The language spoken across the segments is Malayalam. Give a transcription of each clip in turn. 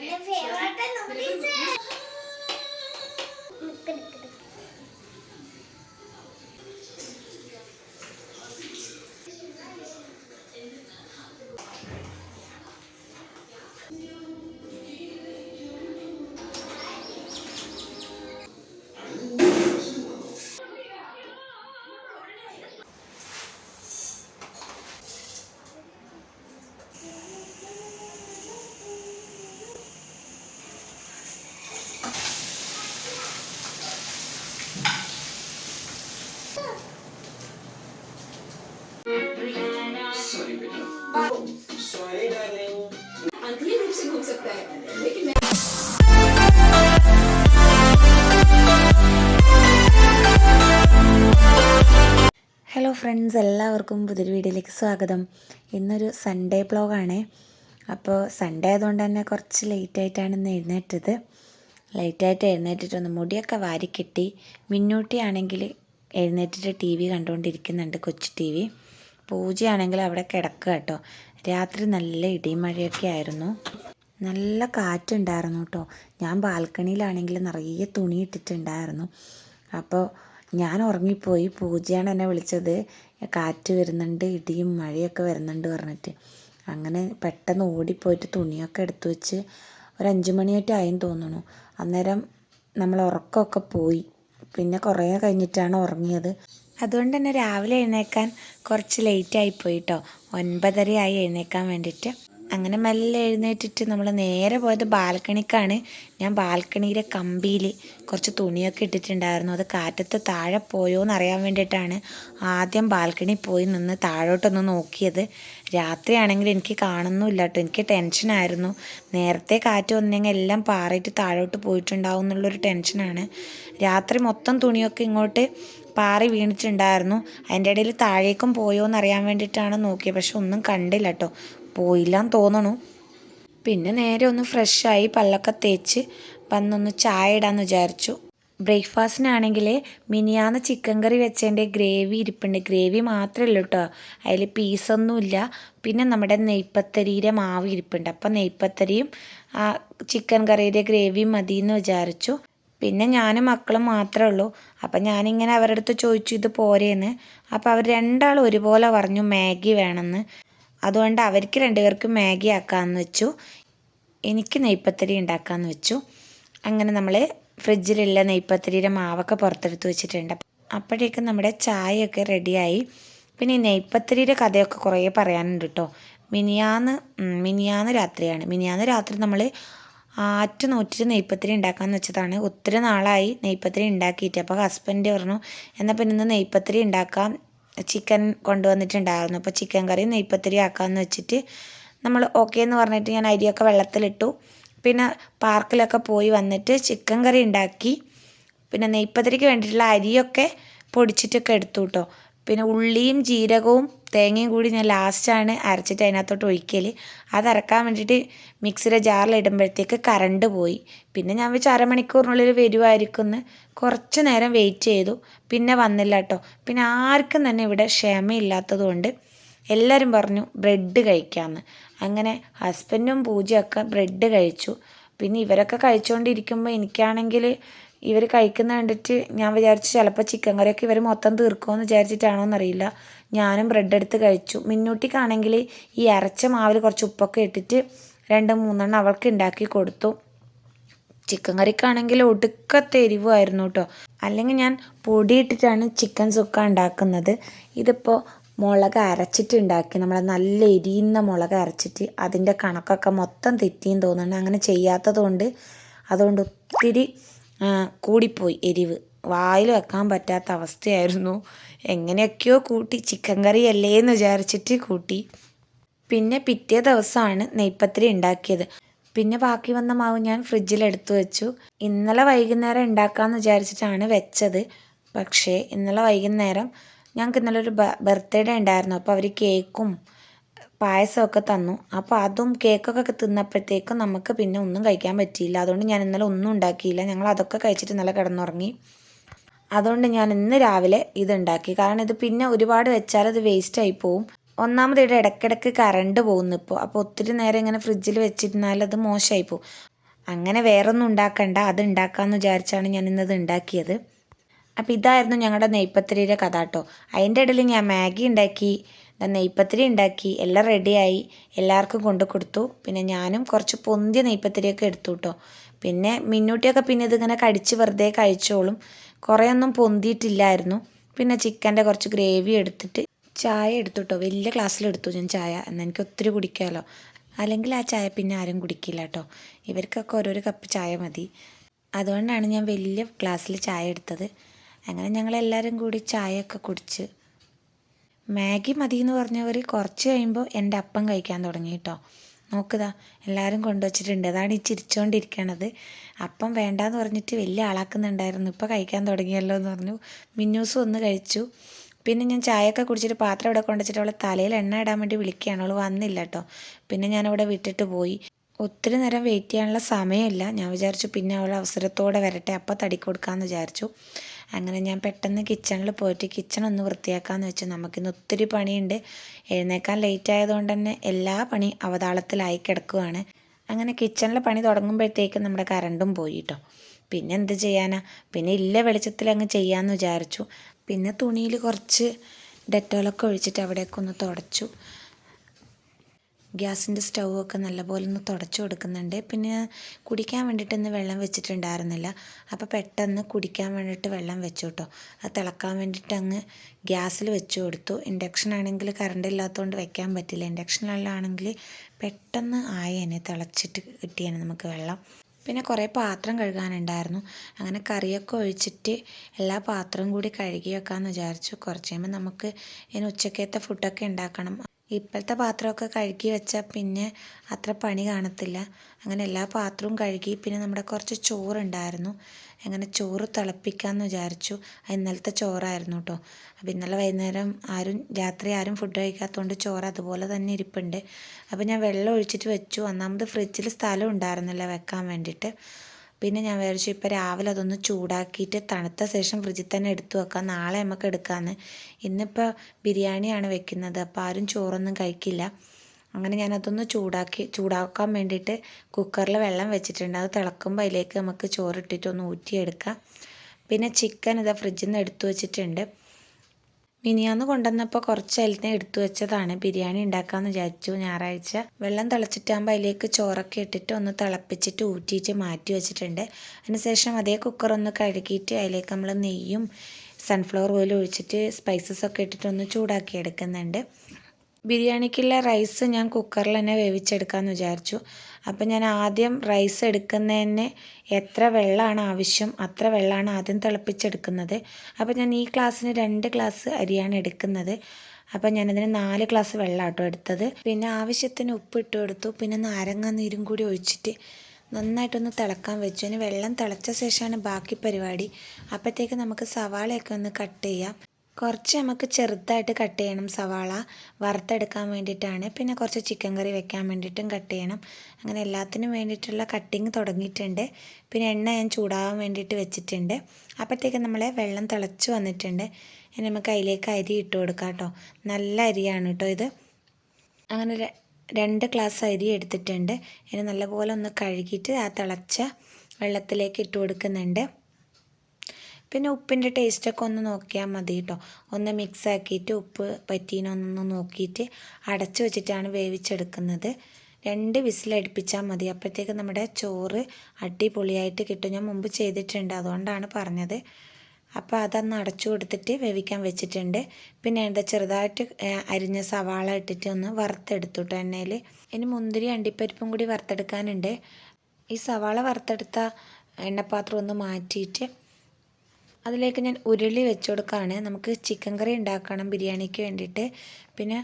Deve, eu até não precisa. Friends എല്ലാവർക്കും പുതിയൊരു വീഡിയോയിലേക്ക് സ്വാഗതം. ഇന്നൊരു സൺഡേ ബ്ലോഗാണേ അപ്പോൾ സൺഡേ ആയതുകൊണ്ട് തന്നെ കുറച്ച് ലേറ്റായിട്ടാണ് ഇന്ന് എഴുന്നേറ്റത്. ലേറ്റായിട്ട് എഴുന്നേറ്റിട്ടൊന്ന് മുടിയൊക്കെ വാരിക്കെട്ടി മിന്നൂട്ടിയാണെങ്കിൽ എഴുന്നേറ്റിട്ട് ടി വി കണ്ടുകൊണ്ടിരിക്കുന്നുണ്ട് കൊച്ചു ടി വി പൂജയാണെങ്കിൽ അവിടെ കിടക്കുക കേട്ടോ. രാത്രി നല്ല ഇടിയും മഴയൊക്കെ ആയിരുന്നു. നല്ല കാറ്റുണ്ടായിരുന്നു കേട്ടോ. ഞാൻ ബാൽക്കണിയിലാണെങ്കിൽ നിറയെ തുണി ഇട്ടിട്ടുണ്ടായിരുന്നു. അപ്പോൾ ഞാൻ ഉറങ്ങിപ്പോയി. പൂജയാണ് എന്നെ വിളിച്ചത്. കാറ്റ് വരുന്നുണ്ട് ഇടിയും മഴയൊക്കെ വരുന്നുണ്ട് പറഞ്ഞിട്ട്. അങ്ങനെ പെട്ടെന്ന് ഓടിപ്പോയിട്ട് തുണിയൊക്കെ എടുത്തു വെച്ച് ഒരു അഞ്ച് മണിയായിട്ട് ആയെന്ന് തോന്നുന്നു. അന്നേരം നമ്മൾ ഉറക്കമൊക്കെ പോയി. പിന്നെ കുറേ കഴിഞ്ഞിട്ടാണ് ഉറങ്ങിയത്. അതുകൊണ്ട് തന്നെ രാവിലെ എഴുന്നേക്കാൻ കുറച്ച് ലേറ്റ് ആയിപ്പോയി കേട്ടോ ഒൻപതര ആയി എഴുന്നേക്കാൻ വേണ്ടിയിട്ട്. അങ്ങനെ മെല്ലെ എഴുന്നേറ്റിട്ട് നമ്മൾ നേരെ പോയത് ബാൽക്കണിക്കാണ്. ഞാൻ ബാൽക്കണിയിലെ കമ്പിയിൽ കുറച്ച് തുണിയൊക്കെ ഇട്ടിട്ടുണ്ടായിരുന്നു. അത് കാറ്റത്ത് താഴെ പോയോ എന്ന് അറിയാൻ വേണ്ടിയിട്ടാണ് ആദ്യം ബാൽക്കണി പോയി നിന്ന് താഴോട്ടൊന്ന് നോക്കിയത്. രാത്രിയാണെങ്കിൽ എനിക്ക് കാണുന്നുമില്ല കേട്ടോ എനിക്ക് ടെൻഷനായിരുന്നു. നേരത്തെ കാറ്റ് വന്നെങ്കിൽ എല്ലാം പാറിയിട്ട് താഴോട്ട് പോയിട്ടുണ്ടാവും എന്നുള്ളൊരു ടെൻഷനാണ്. രാത്രി മൊത്തം തുണിയൊക്കെ ഇങ്ങോട്ട് പാറി വീണിട്ടുണ്ടായിരുന്നു. അതിന്റെ ഇടയിൽ താഴേക്കും പോയോ എന്ന് അറിയാൻ വേണ്ടിയിട്ടാണ് നോക്കിയത്. പക്ഷെ ഒന്നും കണ്ടില്ല കേട്ടോ. പോയില്ലാന്ന് തോന്നണു. പിന്നെ നേരെ ഒന്ന് ഫ്രഷായി പല്ലൊക്കെ തേച്ച് വന്നൊന്ന് ചായ ഇടാന്ന് വിചാരിച്ചു. ബ്രേക്ക്ഫാസ്റ്റിനാണെങ്കിൽ മിനിയാന്ന് ചിക്കൻ കറി വെച്ചതിന്റെ ഗ്രേവി ഇരിപ്പുണ്ട്. ഗ്രേവി മാത്രമേ ഉള്ളൂ കേട്ടോ അതിൽ പീസൊന്നുമില്ല പിന്നെ നമ്മുടെ നെയ്പ്പത്തരിയുടെ മാവ് ഇരിപ്പുണ്ട്. അപ്പം നെയ്പ്പത്തരിയും ആ ചിക്കൻ കറിയുടെ ഗ്രേവിയും മതി എന്ന് വിചാരിച്ചു. പിന്നെ ഞാനും മക്കളും മാത്രമേ ഉള്ളൂ അപ്പം ഞാനിങ്ങനെ അവരുടെ അടുത്ത് ചോദിച്ചു ഇത് പോരേന്ന്? അപ്പോൾ അവർ രണ്ടാളും ഒരുപോലെ പറഞ്ഞു മാഗി വേണമെന്ന് അതുകൊണ്ട് അവർക്ക് രണ്ടുപേർക്കും മാഗി ആക്കാമെന്ന് വെച്ചു. എനിക്ക് നെയ്പ്പത്തിരി ഉണ്ടാക്കാമെന്ന് വെച്ചു. അങ്ങനെ നമ്മൾ ഫ്രിഡ്ജിലുള്ള നെയ്പ്പത്തിരിയുടെ മാവൊക്കെ പുറത്തെടുത്ത് വെച്ചിട്ടുണ്ട്. അപ്പോഴേക്കും നമ്മുടെ ചായയൊക്കെ റെഡിയായി. പിന്നെ ഈ നെയ്പ്പത്തരിയുടെ കഥയൊക്കെ കുറേ പറയാനുണ്ട് കേട്ടോ. മിനിയാന്ന് മിനിയാന്ന് രാത്രിയാണ്. മിനിയാന്ന് രാത്രി നമ്മൾ ആറ്റ് നൂറ്റിട്ട് നെയ്പ്പത്തിരി ഉണ്ടാക്കാമെന്ന് വെച്ചതാണ്. ഒത്തിരി നാളായി നെയ്പ്പത്തിരി ഉണ്ടാക്കിയിട്ട്. അപ്പോൾ ഹസ്ബൻഡ് പറഞ്ഞു എന്നാൽ പിന്നെ ഇന്ന് നെയ്പ്പത്തിരി ഉണ്ടാക്കാം. ചിക്കൻ കൊണ്ടുവന്നിട്ടുണ്ടായിരുന്നു. അപ്പോൾ ചിക്കൻ കറി നെയ്പ്പത്തിരി ആക്കാമെന്ന് വെച്ചിട്ട് നമ്മൾ ഓക്കെ എന്ന് പറഞ്ഞിട്ട് ഞാൻ അരിയൊക്കെ വെള്ളത്തിലിട്ടു. പിന്നെ പാർക്കിലൊക്കെ പോയി വന്നിട്ട് ചിക്കൻ കറി ഉണ്ടാക്കി. പിന്നെ നെയ്പ്പത്തിരിക്ക് വേണ്ടിയിട്ടുള്ള അരിയൊക്കെ പൊടിച്ചിട്ടൊക്കെ എടുത്തു കേട്ടോ പിന്നെ ഉള്ളിയും ജീരകവും തേങ്ങയും കൂടി ഞാൻ ലാസ്റ്റാണ് അരച്ചിട്ട് അതിനകത്തോട്ട് ഒഴിക്കൽ അത് അരക്കാൻ വേണ്ടിയിട്ട് മിക്സിയുടെ ജാറിൽ ഇടുമ്പോഴത്തേക്ക് കറണ്ട് പോയി. പിന്നെ ഞാൻ വെച്ച് അരമണിക്കൂറിനുള്ളിൽ വരുമായിരിക്കും എന്ന് കുറച്ച് നേരം വെയിറ്റ് ചെയ്തു. പിന്നെ വന്നില്ല കേട്ടോ. പിന്നെ ആർക്കും തന്നെ ഇവിടെ ക്ഷമയില്ലാത്തത് കൊണ്ട് എല്ലാവരും പറഞ്ഞു ബ്രെഡ് കഴിക്കാമെന്ന്. അങ്ങനെ ഹസ്ബൻഡും പൂജയൊക്കെ ബ്രെഡ് കഴിച്ചു. പിന്നെ ഇവരൊക്കെ കഴിച്ചുകൊണ്ടിരിക്കുമ്പോൾ എനിക്കാണെങ്കിൽ ഇവർ കഴിക്കുന്ന കണ്ടിട്ട് ഞാൻ വിചാരിച്ചു ചിലപ്പോൾ ചിക്കൻ കറിയൊക്കെ ഇവർ മൊത്തം തീർക്കുമെന്ന് വിചാരിച്ചിട്ടാണോ എന്നറിയില്ല ഞാനും ബ്രെഡ് എടുത്ത് കഴിച്ചു. മിന്നൂട്ടിക്കാണെങ്കിൽ ഈ അരച്ച മാവിൽ കുറച്ച് ഉപ്പൊക്കെ ഇട്ടിട്ട് രണ്ട് മൂന്നെണ്ണം അവൾക്ക് ഉണ്ടാക്കി കൊടുത്തു. ചിക്കൻ കറിക്കാണെങ്കിൽ ഒടുക്കത്തെ എരിവുമായിരുന്നു കേട്ടോ അല്ലെങ്കിൽ ഞാൻ പൊടിയിട്ടിട്ടാണ് ചിക്കൻ സുക്ക ഉണ്ടാക്കുന്നത് ഇതിപ്പോൾ മുളക് അരച്ചിട്ട് ഉണ്ടാക്കി നമ്മളെ നല്ല എരിയുന്ന മുളക് അരച്ചിട്ട് അതിന്റെ കണക്കൊക്കെ മൊത്തം തെറ്റിയും തോന്നുന്നുണ്ട്. അങ്ങനെ ചെയ്യാത്തതുകൊണ്ട് അതുകൊണ്ട് ഒത്തിരി കൂടിപ്പോയി എരിവ്. വായിൽ വെക്കാൻ പറ്റാത്ത അവസ്ഥയായിരുന്നു. എങ്ങനെയൊക്കെയോ കൂട്ടി. ചിക്കൻ കറി അല്ലേ എന്ന് വിചാരിച്ചിട്ട് കൂട്ടി. പിന്നെ പിറ്റേ ദിവസമാണ് നെയ്പ്പത്തിരി ഉണ്ടാക്കിയത്. പിന്നെ ബാക്കി വന്ന മാവ് ഞാൻ ഫ്രിഡ്ജിൽ എടുത്തു വെച്ചു. ഇന്നലെ വൈകുന്നേരം ഉണ്ടാക്കാമെന്ന് വിചാരിച്ചിട്ടാണ് വെച്ചത്. പക്ഷേ ഇന്നലെ വൈകുന്നേരം ഞങ്ങൾക്ക് ഇന്നലെ ഒരു ബർത്ത്ഡേ ഉണ്ടായിരുന്നു. അപ്പോൾ അവർ കേക്കും. പായസമൊക്കെ തന്നു. അപ്പോൾ അതും കേക്കൊക്കെ തിന്നപ്പോഴത്തേക്കും നമുക്ക് പിന്നെ ഒന്നും കഴിക്കാൻ പറ്റിയില്ല. അതുകൊണ്ട് ഞാൻ ഇന്നലെ ഒന്നും ഉണ്ടാക്കിയില്ല. ഞങ്ങൾ അതൊക്കെ കഴിച്ചിട്ട് ഇന്നലെ കിടന്നുറങ്ങി. അതുകൊണ്ട് ഞാൻ ഇന്ന് രാവിലെ ഇത് ഉണ്ടാക്കി. കാരണം ഇത് പിന്നെ ഒരുപാട് വെച്ചാൽ അത് വേസ്റ്റ് ആയി പോവും. ഒന്നാമത് ഇവിടെ ഇടയ്ക്കിടയ്ക്ക് കറണ്ട് പോകുന്നു ഇപ്പോൾ. അപ്പോൾ ഒത്തിരി നേരം ഇങ്ങനെ ഫ്രിഡ്ജിൽ വെച്ചിരുന്നാൽ അത് മോശമായി പോകും അങ്ങനെ വേറൊന്നും ഉണ്ടാക്കണ്ട. അത് ഉണ്ടാക്കാമെന്ന് വിചാരിച്ചാണ് ഞാൻ ഇന്നത് ഉണ്ടാക്കിയത്. അപ്പോൾ ഇതായിരുന്നു ഞങ്ങളുടെ നെയ്പ്പത്തിരിയുടെ കഥ കേട്ടോ. അതിന്റെ ഇടയിൽ ഞാൻ മാഗി ഉണ്ടാക്കി. നെയ്പ്പത്തിരി ഉണ്ടാക്കി. എല്ലാം റെഡിയായി എല്ലാവർക്കും കൊണ്ടു കൊടുത്തു. പിന്നെ ഞാനും കുറച്ച് പൊന്തിയ നെയ്പ്പത്തിരിയൊക്കെ എടുത്തു കേട്ടോ പിന്നെ മിന്നൂട്ടിയൊക്കെ പിന്നെ ഇതിങ്ങനെ കടിച്ച് വെറുതെ കഴിച്ചോളും. കുറേയൊന്നും പൊന്തിയിട്ടില്ലായിരുന്നു. പിന്നെ ചിക്കന്റെ കുറച്ച് ഗ്രേവി എടുത്തിട്ട് ചായ എടുത്തു കേട്ടോ വലിയ ഗ്ലാസ്സിലെടുത്തു ഞാൻ ചായ. എന്നാൽ എനിക്ക് ഒത്തിരി കുടിക്കാമല്ലോ അല്ലെങ്കിൽ ആ ചായ പിന്നെ ആരും കുടിക്കില്ല കേട്ടോ ഇവർക്കൊക്കെ ഓരോരോ കപ്പ് ചായ മതി. അതുകൊണ്ടാണ് ഞാൻ വലിയ ഗ്ലാസ്സിൽ ചായ എടുത്തത്. അങ്ങനെ ഞങ്ങളെല്ലാവരും കൂടി ചായയൊക്കെ കുടിച്ച് മാഗി മതി എന്ന് പറഞ്ഞവർ കുറച്ച് കഴിയുമ്പോൾ എന്റെ അപ്പം കഴിക്കാൻ തുടങ്ങി കേട്ടോ നോക്കുതാ എല്ലാവരും കൊണ്ടുവച്ചിട്ടുണ്ട്. അതാണ് ഈ ചിരിച്ചുകൊണ്ടിരിക്കണത് അപ്പം വേണ്ടാന്ന് പറഞ്ഞിട്ട് വലിയ ആളാക്കുന്നുണ്ടായിരുന്നു. ഇപ്പോൾ കഴിക്കാൻ തുടങ്ങിയല്ലോ എന്ന് പറഞ്ഞു. മിന്നൂസും ഒന്ന് കഴിച്ചു. പിന്നെ ഞാൻ ചായയൊക്കെ കുടിച്ചിട്ട് പാത്രം ഇവിടെ കൊണ്ടുവച്ചിട്ട് അവളെ തലയിൽ എണ്ണ ഇടാൻ വേണ്ടി വിളിക്കുകയാണ്. അവൾ വന്നില്ല കേട്ടോ പിന്നെ ഞാനവിടെ വിട്ടിട്ട് പോയി. ഒത്തിരി നേരം വെയിറ്റ് ചെയ്യാനുള്ള സമയമില്ല. ഞാൻ വിചാരിച്ചു പിന്നെ അവൾ അവസരത്തോടെ വരട്ടെ. അപ്പോൾ തടി കൊടുക്കാമെന്ന് വിചാരിച്ചു. അങ്ങനെ ഞാൻ പെട്ടെന്ന് കിച്ചണിൽ പോയിട്ട് കിച്ചൺ ഒന്ന് വൃത്തിയാക്കാമെന്ന് വെച്ചു. നമുക്കിന്ന് ഒത്തിരി പണിയുണ്ട്. എഴുന്നേക്കാൻ ലേറ്റ് ആയതുകൊണ്ട് തന്നെ എല്ലാ പണി അവതാളത്തിലായി കിടക്കുകയാണ് അങ്ങനെ കിച്ചണിലെ പണി തുടങ്ങുമ്പോഴത്തേക്കും നമ്മുടെ കറണ്ടും പോയി കേട്ടോ പിന്നെ എന്ത് ചെയ്യാനാ? പിന്നെ ഇല്ല വെളിച്ചത്തിൽ അങ്ങ് ചെയ്യാമെന്ന് വിചാരിച്ചു. പിന്നെ തുണിയിൽ കുറച്ച് ഡെറ്റോളൊക്കെ ഒഴിച്ചിട്ട് അവിടെയൊക്കെ ഒന്ന് തുടച്ചു. ഗ്യാസിന്റെ സ്റ്റൗവൊക്കെ നല്ലപോലെ ഒന്ന് തുടച്ചു കൊടുക്കുന്നുണ്ട്. പിന്നെ കുടിക്കാൻ വേണ്ടിയിട്ട് ഇന്ന് വെള്ളം വെച്ചിട്ടുണ്ടായിരുന്നില്ല. അപ്പോൾ പെട്ടെന്ന് കുടിക്കാൻ വേണ്ടിയിട്ട് വെള്ളം വെച്ചു കേട്ടോ അത് തിളക്കാൻ വേണ്ടിയിട്ട് അങ്ങ് ഗ്യാസിൽ വെച്ച് കൊടുത്തു. ഇൻഡക്ഷൻ ആണെങ്കിൽ കറണ്ട് ഇല്ലാത്തതുകൊണ്ട് വെക്കാൻ പറ്റില്ല. ഇൻഡക്ഷനിലാണെങ്കിൽ പെട്ടെന്ന് ആയേനെ തിളച്ചിട്ട് കിട്ടിയേനെ നമുക്ക് വെള്ളം. പിന്നെ കുറേ പാത്രം കഴുകാനുണ്ടായിരുന്നു. അങ്ങനെ കറിയൊക്കെ ഒഴിച്ചിട്ട് എല്ലാ പാത്രവും കൂടി കഴുകി വെക്കാമെന്ന് വിചാരിച്ചു. കുറച്ച് കഴിയുമ്പോൾ നമുക്ക് ഇനി ഉച്ചക്കത്തെ ഫുഡൊക്കെ ഉണ്ടാക്കണം. ഇപ്പോഴത്തെ പാത്രമൊക്കെ കഴുകി വെച്ചാൽ പിന്നെ അത്ര പണി കാണത്തില്ല. അങ്ങനെ എല്ലാ പാത്രവും കഴുകി പിന്നെ നമ്മുടെ കുറച്ച് ചോറുണ്ടായിരുന്നു. അങ്ങനെ ചോറ് തിളപ്പിക്കാമെന്ന് വിചാരിച്ചു. ഇന്നലത്തെ ചോറായിരുന്നു കേട്ടോ. അപ്പോൾ ഇന്നലെ വൈകുന്നേരം ആരും രാത്രി ആരും ഫുഡ് കഴിക്കാത്തതുകൊണ്ട് ചോറ് അതുപോലെ തന്നെ ഇരിപ്പുണ്ട്. അപ്പോൾ ഞാൻ വെള്ളം ഒഴിച്ചിട്ട് വെച്ചു. ഒന്നാമത് ഫ്രിഡ്ജിൽ സ്ഥലം ഉണ്ടായിരുന്നില്ല വെക്കാൻ വേണ്ടിയിട്ട്. പിന്നെ ഞാൻ വിചാരിച്ചു ഇപ്പോൾ രാവിലെ അതൊന്ന് ചൂടാക്കിയിട്ട് തണുത്ത ശേഷം ഫ്രിഡ്ജിൽ തന്നെ എടുത്തു വെക്കാം. നാളെ നമുക്ക് എടുക്കാമെന്ന് ഇന്നിപ്പോൾ ബിരിയാണിയാണ് വെക്കുന്നത്. അപ്പോൾ ആരും ചോറൊന്നും കഴിക്കില്ല. അങ്ങനെ ഞാനതൊന്ന് ചൂടാക്കി ചൂടാക്കാൻ വേണ്ടിയിട്ട് കുക്കറിൽ വെള്ളം വെച്ചിട്ടുണ്ട്. അത് തിളക്കുമ്പോൾ അതിലേക്ക് നമുക്ക് ചോറിട്ടിട്ട് ഒന്ന് ഊറ്റിയെടുക്കാം. പിന്നെ ചിക്കൻ ഇതാ ഫ്രിഡ്ജിൽ നിന്ന് എടുത്തു വെച്ചിട്ടുണ്ട്. മിനിയാന്ന് കൊണ്ടുവന്നപ്പോൾ കുറച്ച് അതിൽ എടുത്തു വെച്ചതാണ്. ബിരിയാണി ഉണ്ടാക്കാമെന്ന് വിചാരിച്ചു. ഞായറാഴ്ച വെള്ളം തിളച്ചിട്ടാകുമ്പോൾ അതിലേക്ക് ചോറൊക്കെ ഇട്ടിട്ട് ഒന്ന് തിളപ്പിച്ചിട്ട് ഊറ്റിയിട്ട് മാറ്റി വെച്ചിട്ടുണ്ട്. അതിനുശേഷം അതേ കുക്കർ ഒന്ന് കഴുകിയിട്ട് അതിലേക്ക് നമ്മൾ നെയ്യും സൺഫ്ലവർ ഓയിൽ ഒഴിച്ചിട്ട് സ്പൈസസ് ഒക്കെ ഇട്ടിട്ട് ഒന്ന് ചൂടാക്കി എടുക്കുന്നുണ്ട്. ബിരിയാണിക്കുള്ള റൈസ് ഞാൻ കുക്കറിൽ തന്നെ വേവിച്ചെടുക്കാമെന്ന് വിചാരിച്ചു. അപ്പം ഞാൻ ആദ്യം റൈസ് എടുക്കുന്നതിന് എത്ര വെള്ളമാണ് ആവശ്യം അത്ര വെള്ളമാണ് ആദ്യം തിളപ്പിച്ചെടുക്കുന്നത്. അപ്പം ഞാൻ ഈ ഗ്ലാസ്സിന് രണ്ട് ഗ്ലാസ് അരിയാണ് എടുക്കുന്നത്. അപ്പം ഞാനതിന് നാല് ഗ്ലാസ് വെള്ളം ആട്ടോ എടുത്തത്. പിന്നെ ആവശ്യത്തിന് ഉപ്പ് ഇട്ട് കൊടുത്തു. പിന്നെ നാരങ്ങ നീരും കൂടി ഒഴിച്ചിട്ട് നന്നായിട്ടൊന്ന് തിളക്കാൻ വെച്ചു. അതിന് വെള്ളം തിളച്ച ശേഷമാണ് ബാക്കി പരിപാടി. അപ്പോഴത്തേക്ക് നമുക്ക് സവാളയൊക്കെ ഒന്ന് കട്ട് ചെയ്യാം. കുറച്ച് നമുക്ക് ചെറുതായിട്ട് കട്ട് ചെയ്യണം സവാള വറുത്തെടുക്കാൻ വേണ്ടിയിട്ടാണ്. പിന്നെ കുറച്ച് ചിക്കൻ കറി വെക്കാൻ വേണ്ടിയിട്ടും കട്ട് ചെയ്യണം. അങ്ങനെ എല്ലാത്തിനും വേണ്ടിയിട്ടുള്ള കട്ടിങ് തുടങ്ങിയിട്ടുണ്ട്. പിന്നെ എണ്ണ ഞാൻ ചൂടാവാൻ വേണ്ടിയിട്ട് വെച്ചിട്ടുണ്ട്. അപ്പോഴത്തേക്ക് നമ്മളെ വെള്ളം തിളച്ച് വന്നിട്ടുണ്ട്. ഇനി നമുക്ക് അതിലേക്ക് അരി ഇട്ട് കൊടുക്കാം കേട്ടോ നല്ല അരിയാണ് കേട്ടോ ഇത്. അങ്ങനെ രണ്ട് ഗ്ലാസ് അരി എടുത്തിട്ടുണ്ട്. ഇനി നല്ലപോലെ ഒന്ന് കഴുകിയിട്ട് ആ തിളച്ച വെള്ളത്തിലേക്ക് ഇട്ട് കൊടുക്കുന്നുണ്ട്. പിന്നെ ഉപ്പിന്റെ ടേസ്റ്റൊക്കെ ഒന്ന് നോക്കിയാൽ മതി കേട്ടോ ഒന്ന് മിക്സ് ആക്കിയിട്ട് ഉപ്പ് പറ്റീനൊന്ന് നോക്കിയിട്ട് അടച്ചു വെച്ചിട്ടാണ് വേവിച്ചെടുക്കുന്നത്. രണ്ട് വിസിലടുപ്പിച്ചാൽ മതി. അപ്പോഴത്തേക്ക് നമ്മുടെ ചോറ് അടിപൊളിയായിട്ട് കിട്ടും. ഞാൻ മുമ്പ് ചെയ്തിട്ടുണ്ട് അതുകൊണ്ടാണ് പറഞ്ഞത്. അപ്പോൾ അതൊന്ന് അടച്ചു കൊടുത്തിട്ട് വേവിക്കാൻ വെച്ചിട്ടുണ്ട്. പിന്നെ എന്താ ചെറുതായിട്ട് അരിഞ്ഞ സവാള ഇട്ടിട്ട് ഒന്ന് വറുത്തെടുത്തു എണ്ണയിൽ ഇനി മുന്തിരി അണ്ടിപ്പരിപ്പും കൂടി വറുത്തെടുക്കാനുണ്ട്. ഈ സവാള വറുത്തെടുത്ത എണ്ണപ്പാത്രം ഒന്ന് മാറ്റിയിട്ട് അതിലേക്ക് ഞാൻ ഉരുളി വെച്ച് കൊടുക്കുകയാണ് നമുക്ക് ചിക്കൻ കറി ഉണ്ടാക്കണം ബിരിയാണിക്ക് വേണ്ടിയിട്ട്. പിന്നെ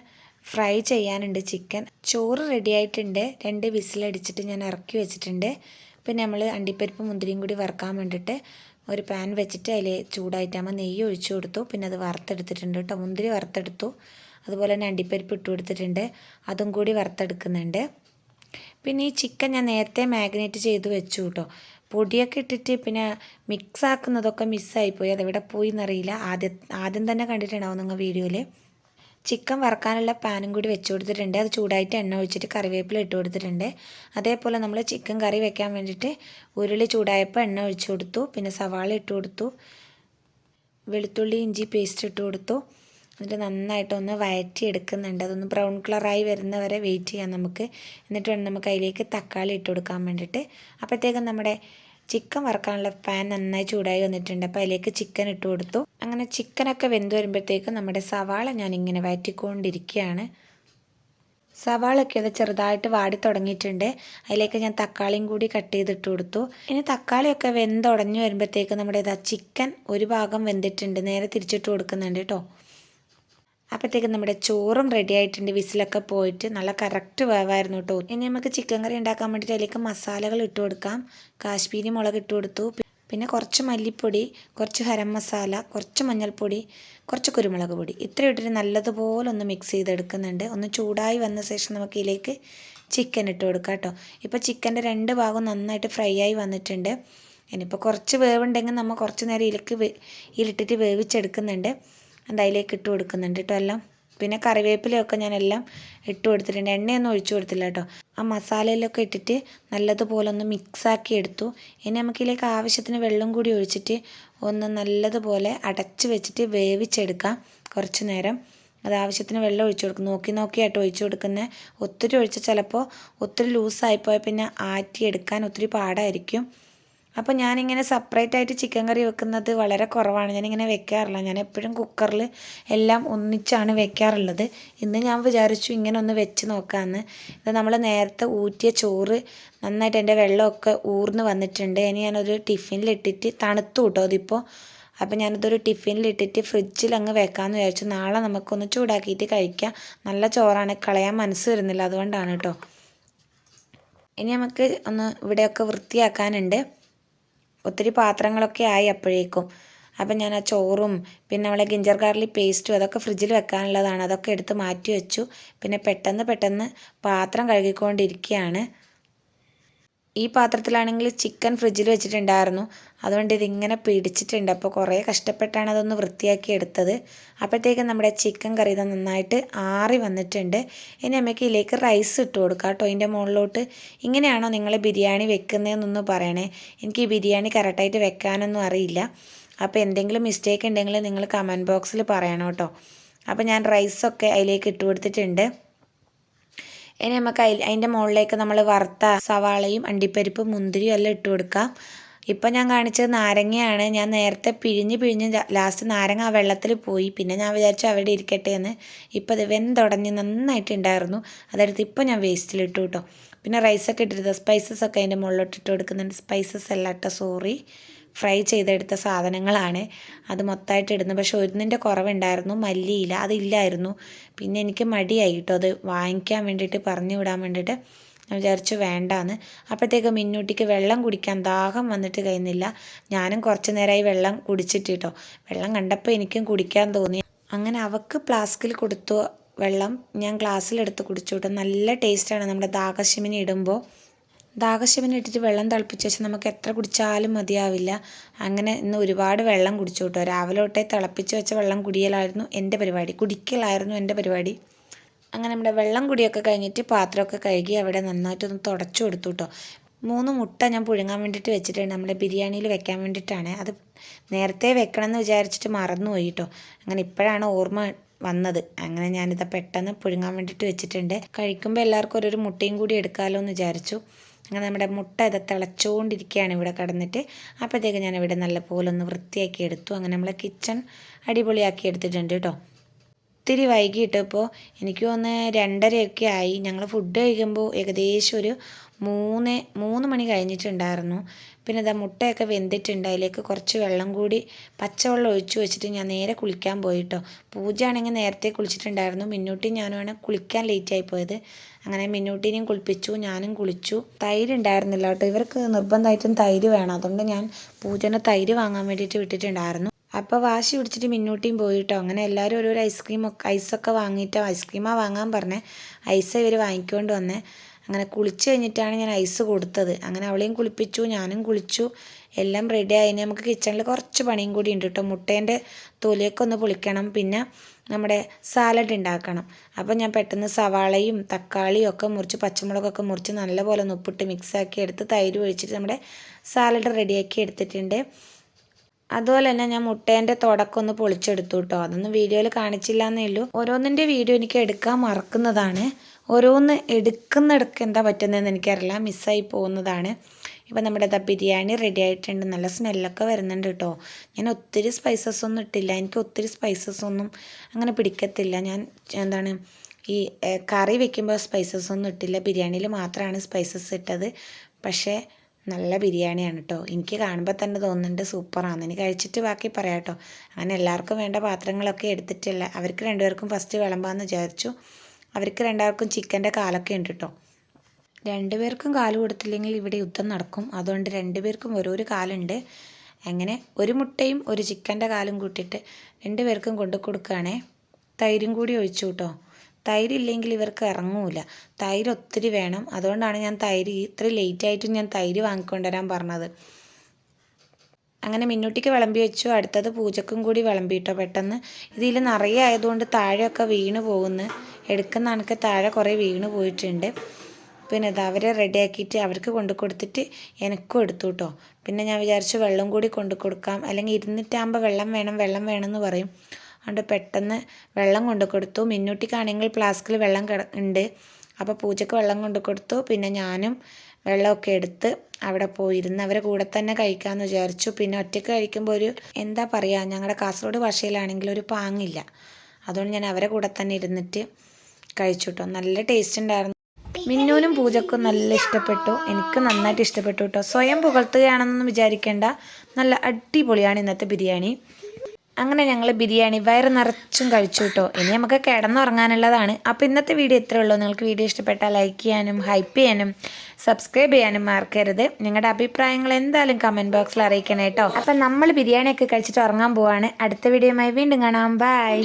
ഫ്രൈ ചെയ്യാനുണ്ട് ചിക്കൻ ചോറ് റെഡി ആയിട്ടുണ്ട്. രണ്ട് വിസിലടിച്ചിട്ട് ഞാൻ ഇറക്കി വെച്ചിട്ടുണ്ട്. പിന്നെ നമ്മൾ അണ്ടിപ്പരിപ്പ് മുന്തിരിയും കൂടി വറുക്കാൻ വേണ്ടിയിട്ട് ഒരു പാൻ വെച്ചിട്ട് അതിൽ ചൂടായിട്ടാകുമ്പോൾ നെയ്യ് ഒഴിച്ചു കൊടുത്തു. പിന്നെ അത് വറുത്തെടുത്തിട്ടുണ്ട് കേട്ടോ. മുന്തിരി വറുത്തെടുത്തു. അതുപോലെ തന്നെ അണ്ടിപ്പരിപ്പ് ഇട്ട് കൊടുത്തിട്ടുണ്ട്. അതും കൂടി വറുത്തെടുക്കുന്നുണ്ട്. പിന്നെ ഈ ചിക്കൻ ഞാൻ നേരത്തെ മാഗ്നേറ്റ് ചെയ്ത് വെച്ചു കേട്ടോ. പൊടിയൊക്കെ ഇട്ടിട്ട് പിന്നെ മിക്സ് ആക്കുന്നതൊക്കെ മിസ്സായിപ്പോയി. അതെവിടെ പോയി എന്നറിയില്ല ആദ്യം ആദ്യം തന്നെ കണ്ടിട്ടുണ്ടാവും നിങ്ങൾ വീഡിയോയിൽ ചിക്കൻ വറക്കാനുള്ള പാനും കൂടി വെച്ച് കൊടുത്തിട്ടുണ്ട്. അത് ചൂടായിട്ട് എണ്ണ ഒഴിച്ചിട്ട് കറിവേപ്പില ഇട്ട് കൊടുത്തിട്ടുണ്ട്. അതേപോലെ നമ്മൾ ചിക്കൻ കറി വെക്കാൻ വേണ്ടിയിട്ട് ഉരുളി ചൂടായപ്പോൾ എണ്ണ ഒഴിച്ചു കൊടുത്തു. പിന്നെ സവാള ഇട്ട് കൊടുത്തു. വെളുത്തുള്ളി ഇഞ്ചി പേസ്റ്റ് ഇട്ട് കൊടുത്തു. എന്നിട്ട് നന്നായിട്ടൊന്ന് വഴറ്റിയെടുക്കുന്നുണ്ട്. അതൊന്ന് ബ്രൗൺ കളറായി വരുന്ന വരെ വെയിറ്റ് ചെയ്യാം നമുക്ക്. എന്നിട്ട് വേണം നമുക്ക് അതിലേക്ക് തക്കാളി ഇട്ട് കൊടുക്കാൻ വേണ്ടിയിട്ട്. അപ്പോഴത്തേക്കും നമ്മുടെ ചിക്കൻ വറക്കാനുള്ള പാൻ നന്നായി ചൂടായി വന്നിട്ടുണ്ട്. അപ്പോൾ അതിലേക്ക് ചിക്കൻ ഇട്ട് കൊടുത്തു. അങ്ങനെ ചിക്കനൊക്കെ വെന്ത് വരുമ്പോഴത്തേക്കും നമ്മുടെ സവാള ഞാനിങ്ങനെ വഴറ്റിക്കൊണ്ടിരിക്കുകയാണ്. സവാളൊക്കെ അത് ചെറുതായിട്ട് വാടി തുടങ്ങിയിട്ടുണ്ട്. അതിലേക്ക് ഞാൻ തക്കാളിയും കൂടി കട്ട് ചെയ്തിട്ട് കൊടുത്തു. ഇനി തക്കാളിയൊക്കെ വെന്തുടഞ്ഞു വരുമ്പോഴത്തേക്ക് നമ്മുടെ ഇതാ ചിക്കൻ ഒരു ഭാഗം വെന്തിട്ടുണ്ട്. നേരെ തിരിച്ചിട്ട് കൊടുക്കുന്നുണ്ട് കേട്ടോ. അപ്പോഴത്തേക്കും നമ്മുടെ ചോറും റെഡി ആയിട്ടുണ്ട്. വിസിലൊക്കെ പോയിട്ട് നല്ല കറക്റ്റ് വേവായിരുന്നു കേട്ടോ ഇനി നമുക്ക് ചിക്കൻ കറി ഉണ്ടാക്കാൻ വേണ്ടിയിട്ട് അതിലേക്ക് മസാലകൾ ഇട്ട് കൊടുക്കാം. കാശ്മീരി മുളക് ഇട്ട് കൊടുത്തു. പിന്നെ കുറച്ച് മല്ലിപ്പൊടി കുറച്ച് ഹരം മസാല കുറച്ച് മഞ്ഞൾപ്പൊടി കുറച്ച് കുരുമുളക് പൊടി. ഇത്രയും ഇട്ടിട്ട് നല്ലതുപോലെ ഒന്ന് മിക്സ് ചെയ്തെടുക്കുന്നുണ്ട്. ഒന്ന് ചൂടായി വന്ന ശേഷം നമുക്ക് ഇതിലേക്ക് ചിക്കൻ ഇട്ട് കൊടുക്കാം കേട്ടോ ഇപ്പോൾ ചിക്കന്റെ രണ്ട് ഭാഗവും നന്നായിട്ട് ഫ്രൈ ആയി വന്നിട്ടുണ്ട്. ഇനിയിപ്പോൾ കുറച്ച് വേവുണ്ടെങ്കിൽ നമ്മൾ കുറച്ച് നേരം ഇതിലേക്ക് വേ ഇതിലിട്ടിട്ട് വേവിച്ചെടുക്കുന്നുണ്ട്. അത് അതിലേക്ക് ഇട്ട് കൊടുക്കുന്നുണ്ട് കേട്ടോ എല്ലാം. പിന്നെ കറിവേപ്പിലയൊക്കെ ഞാനെല്ലാം ഇട്ട് കൊടുത്തിട്ടുണ്ട്. എണ്ണയൊന്നും ഒഴിച്ചു കൊടുത്തില്ല കേട്ടോ. ആ മസാലയിലൊക്കെ ഇട്ടിട്ട് നല്ലതുപോലെ ഒന്ന് മിക്സാക്കി എടുത്തു. ഇനി നമുക്കിതിലേക്ക് ആവശ്യത്തിന് വെള്ളം കൂടി ഒഴിച്ചിട്ട് ഒന്ന് നല്ലതുപോലെ അടച്ച് വെച്ചിട്ട് വേവിച്ചെടുക്കാം കുറച്ച് നേരം. അത് ആവശ്യത്തിന് വെള്ളം ഒഴിച്ചു കൊടുക്കും. നോക്കി നോക്കിയായിട്ട് ഒഴിച്ചു കൊടുക്കുന്നത് ഒത്തിരി ഒഴിച്ച് ചിലപ്പോൾ ഒത്തിരി ലൂസായിപ്പോയാൽ പിന്നെ ആറ്റിയെടുക്കാൻ ഒത്തിരി പാടായിരിക്കും. അപ്പോൾ ഞാനിങ്ങനെ സെപ്പറേറ്റ് ആയിട്ട് ചിക്കൻ കറി വെക്കുന്നത് വളരെ കുറവാണ്. ഞാനിങ്ങനെ വെക്കാറില്ല. ഞാൻ എപ്പോഴും കുക്കറിൽ എല്ലാം ഒന്നിച്ചാണ് വെക്കാറുള്ളത്. ഇന്ന് ഞാൻ വിചാരിച്ചു ഇങ്ങനെ ഒന്ന് വെച്ച് നോക്കാമെന്ന് ഇത് നമ്മൾ നേരത്തെ ഊറ്റിയ ചോറ് നന്നായിട്ട് എന്റെ വെള്ളമൊക്കെ ഊർന്ന് വന്നിട്ടുണ്ട്. ഇനി ഞാനൊരു ടിഫിനിലിട്ടിട്ട് തണുത്തു കേട്ടോ അതിപ്പോൾ അപ്പോൾ ഞാനിതൊരു ടിഫിനിലിട്ടിട്ട് ഫ്രിഡ്ജിൽ അങ്ങ് വെക്കാമെന്ന് വിചാരിച്ചു. നാളെ നമുക്കൊന്ന് ചൂടാക്കിയിട്ട് കഴിക്കാം. നല്ല ചോറാണ്. കളയാൻ മനസ്സ് വരുന്നില്ല അതുകൊണ്ടാണ് കേട്ടോ. ഇനി നമുക്ക് ഒന്ന് ഇവിടെയൊക്കെ വൃത്തിയാക്കാനുണ്ട്. ഒത്തിരി പാത്രങ്ങളൊക്കെ ആയി അപ്പോഴേക്കും. അപ്പം ഞാൻ ആ ചോറും പിന്നെ നമ്മളെ ഗിഞ്ചർ ഗാർലിക് പേസ്റ്റും അതൊക്കെ ഫ്രിഡ്ജിൽ വെക്കാനുള്ളതാണ്. അതൊക്കെ എടുത്ത് മാറ്റി വെച്ചു. പിന്നെ പെട്ടെന്ന് പെട്ടെന്ന് പാത്രം കഴുകിക്കൊണ്ടിരിക്കുകയാണ്. ഈ പാത്രത്തിലാണെങ്കിൽ ചിക്കൻ ഫ്രിഡ്ജിൽ വെച്ചിട്ടുണ്ടായിരുന്നു. അതുകൊണ്ട് ഇതിങ്ങനെ പിടിച്ചിട്ടുണ്ട്. അപ്പോൾ കുറേ കഷ്ടപ്പെട്ടാണ് അതൊന്ന് വൃത്തിയാക്കി എടുത്തത്. അപ്പോഴത്തേക്കും നമ്മുടെ ചിക്കൻ കറി ഇത് നന്നായിട്ട് ആറി വന്നിട്ടുണ്ട്. ഇനി നമുക്ക് ഇതിലേക്ക് റൈസ് ഇട്ട് കൊടുക്കാം കേട്ടോ അതിന്റെ മുകളിലോട്ട്. ഇങ്ങനെയാണോ നിങ്ങൾ ബിരിയാണി വെക്കുന്നതെന്നൊന്ന് പറയണേ. എനിക്ക് ഈ ബിരിയാണി കറക്റ്റായിട്ട് വെക്കാനൊന്നും അറിയില്ല. അപ്പോൾ എന്തെങ്കിലും മിസ്റ്റേക്ക് ഉണ്ടെങ്കിൽ നിങ്ങൾ കമന്റ് ബോക്സിൽ പറയണം കേട്ടോ. അപ്പോൾ ഞാൻ റൈസൊക്കെ അതിലേക്ക് ഇട്ട് കൊടുത്തിട്ടുണ്ട്. ഇനി നമുക്ക് അതിൽ അതിന്റെ മുകളിലേക്ക് നമ്മൾ വറുത്ത സവാളയും അണ്ടിപ്പരിപ്പും മുന്തിരിയും എല്ലാം ഇട്ട് കൊടുക്കാം. ഇപ്പം ഞാൻ കാണിച്ചത് നാരങ്ങയാണ്. ഞാൻ നേരത്തെ പിഴിഞ്ഞ് പിഴിഞ്ഞ് ലാസ്റ്റ് നാരങ്ങ ആ വെള്ളത്തിൽ പോയി. പിന്നെ ഞാൻ വിചാരിച്ചു അവിടെ ഇരിക്കട്ടെ എന്ന്. ഇപ്പം അത് വെന്തുടഞ്ഞ് നന്നായിട്ടുണ്ടായിരുന്നു അതെടുത്ത് ഇപ്പം ഞാൻ വേസ്റ്റിലിട്ടു കേട്ടോ പിന്നെ റൈസൊക്കെ ഇട്ടിരുന്നത് സ്പൈസസ് ഒക്കെ അതിന്റെ മുകളിലോട്ട് ഇട്ട് കൊടുക്കുന്നുണ്ട്. സ്പൈസസ് അല്ല കേട്ടോ സോറി ഫ്രൈ ചെയ്തെടുത്ത സാധനങ്ങളാണ്. അത് മൊത്തമായിട്ട് ഇടുന്നത്. പക്ഷെ ഒന്നിന്റെ കുറവുണ്ടായിരുന്നു. മല്ലിയില അതില്ലായിരുന്നു. പിന്നെ എനിക്ക് മടിയായി കേട്ടോ അത് വാങ്ങിക്കാൻ വേണ്ടിയിട്ട് പറഞ്ഞു വിടാൻ വേണ്ടിയിട്ട്. ഞാൻ വിചാരിച്ചു വേണ്ടാന്ന്. അപ്പോഴത്തേക്ക് മിന്നൂട്ടിക്ക് വെള്ളം കുടിക്കാൻ ദാഹം വന്നിട്ട് കഴിയുന്നില്ല ഞാനും കുറച്ച് നേരമായി വെള്ളം കുടിച്ചിട്ട് കേട്ടോ വെള്ളം കണ്ടപ്പോൾ എനിക്കും കുടിക്കാൻ തോന്നി. അങ്ങനെ അവക്ക് ഫ്ലാസ്കിൽ കൊടുത്തു വെള്ളം. ഞാൻ ഗ്ലാസ്സിലെടുത്ത് കുടിച്ചു കേട്ടോ നല്ല ടേസ്റ്റാണ്. നമ്മുടെ ദാഹശിമിനി ഇടുമ്പോൾ. ദാഹശമിനി ഇട്ടിട്ട് വെള്ളം തിളപ്പിച്ച് ശേഷം നമുക്ക് എത്ര കുടിച്ചാലും മതിയാവില്ല. അങ്ങനെ ഇന്ന് ഒരുപാട് വെള്ളം കുടിച്ചു കേട്ടോ രാവിലെ തൊട്ടേ തിളപ്പിച്ച് വെച്ച വെള്ളം കുടിയലായിരുന്നു എന്റെ പരിപാടി. കുടിക്കലായിരുന്നു എന്റെ പരിപാടി. അങ്ങനെ നമ്മുടെ വെള്ളം കുടിയൊക്കെ കഴിഞ്ഞിട്ട് പാത്രമൊക്കെ കഴുകി അവിടെ നന്നായിട്ടൊന്ന് തുടച്ചു കൊടുത്തു കേട്ടോ മൂന്ന് മുട്ട ഞാൻ പുഴുങ്ങാൻ വേണ്ടിയിട്ട് വെച്ചിട്ടുണ്ട്. നമ്മുടെ ബിരിയാണിയിൽ വെക്കാൻ വേണ്ടിയിട്ടാണ്. അത് നേരത്തെ വെക്കണമെന്ന് വിചാരിച്ചിട്ട് മറന്നുപോയി കേട്ടോ അങ്ങനെ ഇപ്പോഴാണ് ഓർമ്മ വന്നത്. അങ്ങനെ ഞാനിത് പെട്ടെന്ന് പുഴുങ്ങാൻ വേണ്ടിയിട്ട് വെച്ചിട്ടുണ്ട്. കഴിക്കുമ്പോൾ എല്ലാവർക്കും ഒരു മുട്ടയും കൂടി എടുക്കാമല്ലോ എന്ന് വിചാരിച്ചു. അങ്ങനെ നമ്മുടെ മുട്ട ഇത് തിളച്ചുകൊണ്ടിരിക്കുകയാണ് ഇവിടെ കിടന്നിട്ട്. അപ്പോഴത്തേക്ക് ഞാൻ ഇവിടെ നല്ലപോലെ ഒന്ന് വൃത്തിയാക്കി എടുത്തു. അങ്ങനെ നമ്മളെ കിച്ചൺ അടിപൊളിയാക്കി എടുത്തിട്ടുണ്ട് കേട്ടോ. ഒത്തിരി വൈകിട്ട് ഇപ്പോൾ എനിക്ക് തോന്നുന്നു രണ്ടരയൊക്കെ ആയി. ഞങ്ങൾ ഫുഡ് കഴിക്കുമ്പോൾ ഏകദേശം ഒരു മൂന്ന് മൂന്ന് മണി കഴിഞ്ഞിട്ടുണ്ടായിരുന്നു. പിന്നെ ഇതാ മുട്ടയൊക്കെ വെന്തിട്ടുണ്ട്. അതിലേക്ക് കുറച്ച് വെള്ളം കൂടി പച്ചവെള്ളം ഒഴിച്ചു വെച്ചിട്ട് ഞാൻ നേരെ കുളിക്കാൻ പോയിട്ടോ. പൂജ ആണെങ്കിൽ നേരത്തെ കുളിച്ചിട്ടുണ്ടായിരുന്നു. മിന്നൂട്ടി ഞാനുമാണ് കുളിക്കാൻ ലേറ്റായി പോയത്. അങ്ങനെ മിന്നൂട്ടിനെയും കുളിപ്പിച്ചു ഞാനും കുളിച്ചു. തൈര് ഉണ്ടായിരുന്നില്ല കേട്ടോ. ഇവർക്ക് നിർബന്ധമായിട്ടും തൈര് വേണം. അതുകൊണ്ട് ഞാൻ പൂജനെ തൈര് വാങ്ങാൻ വേണ്ടിയിട്ട് വിട്ടിട്ടുണ്ടായിരുന്നു. അപ്പോൾ വാശി പിടിച്ചിട്ട് മിന്നൂട്ടിയും പോയിട്ടോ. അങ്ങനെ എല്ലാവരും ഓരോരോ ഐസ്ക്രീം ഒക്കെ ഐസൊക്കെ വാങ്ങിയിട്ടോ ഐസ്ക്രീമാണ് വാങ്ങാൻ പറഞ്ഞേ ഐസ് ഇവർ വാങ്ങിക്കൊണ്ട് വന്നേ. അങ്ങനെ കുളിച്ച് കഴിഞ്ഞിട്ടാണ് ഞാൻ ഐസ് കൊടുത്തത്. അങ്ങനെ അവളെയും കുളിപ്പിച്ചു ഞാനും കുളിച്ചു. എല്ലാം റെഡി ആയി. നമുക്ക് കിച്ചണിൽ കുറച്ച് പണിയും കൂടി ഉണ്ട് കേട്ടോ മുട്ടേന്റെ തൊലിയൊക്കെ ഒന്ന് പൊളിക്കണം. പിന്നെ നമ്മുടെ സാലഡ് ഉണ്ടാക്കണം അപ്പോൾ ഞാൻ പെട്ടെന്ന് സവാളയും തക്കാളിയും ഒക്കെ മുറിച്ച് പച്ചമുളകൊക്കെ മുറിച്ച് നല്ലപോലെ ഒന്ന് ഉപ്പിട്ട് മിക്സാക്കി എടുത്ത് തൈര് ഒഴിച്ചിട്ട് നമ്മുടെ സാലഡ് റെഡിയാക്കി എടുത്തിട്ടുണ്ട്. അതുപോലെ തന്നെ ഞാൻ മുട്ടേന്റെ തുടക്കം ഒന്ന് പൊളിച്ചെടുത്തു കേട്ടോ അതൊന്നും വീഡിയോയിൽ കാണിച്ചില്ല എന്നേ ഉള്ളൂ. ഓരോന്നിന്റെ വീഡിയോ എനിക്ക് എടുക്കാൻ മറക്കുന്നതാണ്. ഓരോന്ന് എടുക്കുന്നിടക്ക് എന്താ പറ്റുന്നതെന്ന് എനിക്കറിയില്ല. മിസ്സായി പോകുന്നതാണ്. ഇപ്പം നമ്മുടെ ദ ബിരിയാണി റെഡി ആയിട്ടുണ്ട്. നല്ല സ്മെല്ലൊക്കെ വരുന്നുണ്ട് കേട്ടോ. ഞാൻ ഒത്തിരി സ്പൈസസ് ഒന്നും ഇട്ടില്ല. എനിക്ക് ഒത്തിരി സ്പൈസസ് ഒന്നും അങ്ങനെ പിടിക്കത്തില്ല. ഞാൻ എന്താണ് ഈ കറി വെക്കുമ്പോൾ സ്പൈസസ് ഒന്നും ഇട്ടില്ല. ബിരിയാണിയിൽ മാത്രമാണ് സ്പൈസസ് ഇട്ടത്. പക്ഷേ നല്ല ബിരിയാണിയാണ് കേട്ടോ. എനിക്ക് കാണുമ്പോൾ തന്നെ തോന്നുന്നുണ്ട് സൂപ്പറാണ്. ഇനി കഴിച്ചിട്ട് ബാക്കി പറയാം കേട്ടോ. അങ്ങനെ എല്ലാവർക്കും വേണ്ട പാത്രങ്ങളൊക്കെ എടുത്തിട്ടില്ല. അവർക്ക് രണ്ടുപേർക്കും ഫസ്റ്റ് വിളമ്പാന്ന് വിചാരിച്ചു. അവർക്ക് രണ്ടാൾക്കും ചിക്കന്റെ കാലൊക്കെ ഉണ്ട് കേട്ടോ രണ്ടുപേർക്കും കാൽ കൊടുത്തില്ലെങ്കിൽ ഇവിടെ യുദ്ധം നടക്കും. അതുകൊണ്ട് രണ്ടുപേർക്കും ഓരോരു കാലുണ്ട്. അങ്ങനെ ഒരു മുട്ടയും ഒരു ചിക്കന്റെ കാലും കൂട്ടിയിട്ട് രണ്ടുപേർക്കും കൊണ്ടു കൊടുക്കുകയാണേ. തൈരും കൂടി ഒഴിച്ചു കേട്ടോ. തൈരില്ലെങ്കിൽ ഇവർക്ക് ഇറങ്ങൂല. തൈര് ഒത്തിരി വേണം. അതുകൊണ്ടാണ് ഞാൻ തൈര് ഇത്ര ലേറ്റ് ആയിട്ടും ഞാൻ തൈര് വാങ്ങിക്കൊണ്ടുവരാൻ പറഞ്ഞത്. അങ്ങനെ മിന്നൂട്ടിക്ക് വിളമ്പി വെച്ചു. അടുത്തത് പൂജക്കും കൂടി വിളമ്പിയിട്ടോ പെട്ടെന്ന്. ഇതിൽ നിറയെ ആയതുകൊണ്ട് താഴെയൊക്കെ വീണ് പോകുന്നു. എടുക്കുന്ന കണക്ക് താഴെ കുറേ വീണ് പോയിട്ടുണ്ട്. പിന്നെ ഇത് അവരെ റെഡിയാക്കിയിട്ട് അവർക്ക് കൊണ്ടു കൊടുത്തിട്ട് എനിക്കും എടുത്തു കേട്ടോ പിന്നെ ഞാൻ വിചാരിച്ചു വെള്ളം കൂടി കൊണ്ടു കൊടുക്കാം. അല്ലെങ്കിൽ ഇരുന്നിട്ടാകുമ്പോൾ വെള്ളം വേണം വെള്ളം വേണമെന്ന് പറയും. അതുകൊണ്ട് പെട്ടെന്ന് വെള്ളം കൊണ്ടു കൊടുത്തു. മിന്നൂട്ടിക്കാണെങ്കിൽ ഫ്ലാസ്കിൽ വെള്ളം കിട ഉണ്ട്. അപ്പോൾ പൂജയ്ക്ക് വെള്ളം കൊണ്ടു കൊടുത്തു. പിന്നെ ഞാനും വെള്ളമൊക്കെ എടുത്ത് അവിടെ പോയിരുന്ന്. അവരെ കൂടെ തന്നെ കഴിക്കാമെന്ന് വിചാരിച്ചു. പിന്നെ ഒറ്റയ്ക്ക് കഴിക്കുമ്പോൾ ഒരു എന്താ പറയുക ഞങ്ങളുടെ കാസർഗോഡ് ഭാഷയിലാണെങ്കിൽ ഒരു പാങ്ങില്ല. അതുകൊണ്ട് ഞാൻ അവരെ കൂടെ തന്നെ ഇരുന്നിട്ട് കഴിച്ചു കേട്ടോ നല്ല ടേസ്റ്റ് ഉണ്ടായിരുന്നു. മിന്നൂനും പൂജക്കും നല്ല ഇഷ്ടപ്പെട്ടു. എനിക്ക് നന്നായിട്ട് ഇഷ്ടപ്പെട്ടു കേട്ടോ സ്വയം പുകഴ്ത്തുകയാണെന്നൊന്നും വിചാരിക്കേണ്ട. നല്ല അടിപൊളിയാണ് ഇന്നത്തെ ബിരിയാണി. അങ്ങനെ ഞങ്ങൾ ബിരിയാണി വയറ് നിറച്ചും കഴിച്ചു കേട്ടോ ഇനി നമുക്ക് കിടന്നുറങ്ങാനുള്ളതാണ്. അപ്പോൾ ഇന്നത്തെ വീഡിയോ എത്ര ഉള്ളൂ. നിങ്ങൾക്ക് വീഡിയോ ഇഷ്ടപ്പെട്ടാൽ ലൈക്ക് ചെയ്യാനും ഹൈപ്പ് ചെയ്യാനും സബ്സ്ക്രൈബ് ചെയ്യാനും മറക്കരുത്. നിങ്ങളുടെ അഭിപ്രായങ്ങൾ എന്തായാലും കമന്റ് ബോക്സിൽ അറിയിക്കണേ കേട്ടോ അപ്പം നമ്മൾ ബിരിയാണിയൊക്കെ കഴിച്ചിട്ട് ഉറങ്ങാൻ പോവാണ്. അടുത്ത വീഡിയോയുമായി വീണ്ടും കാണാം. ബൈ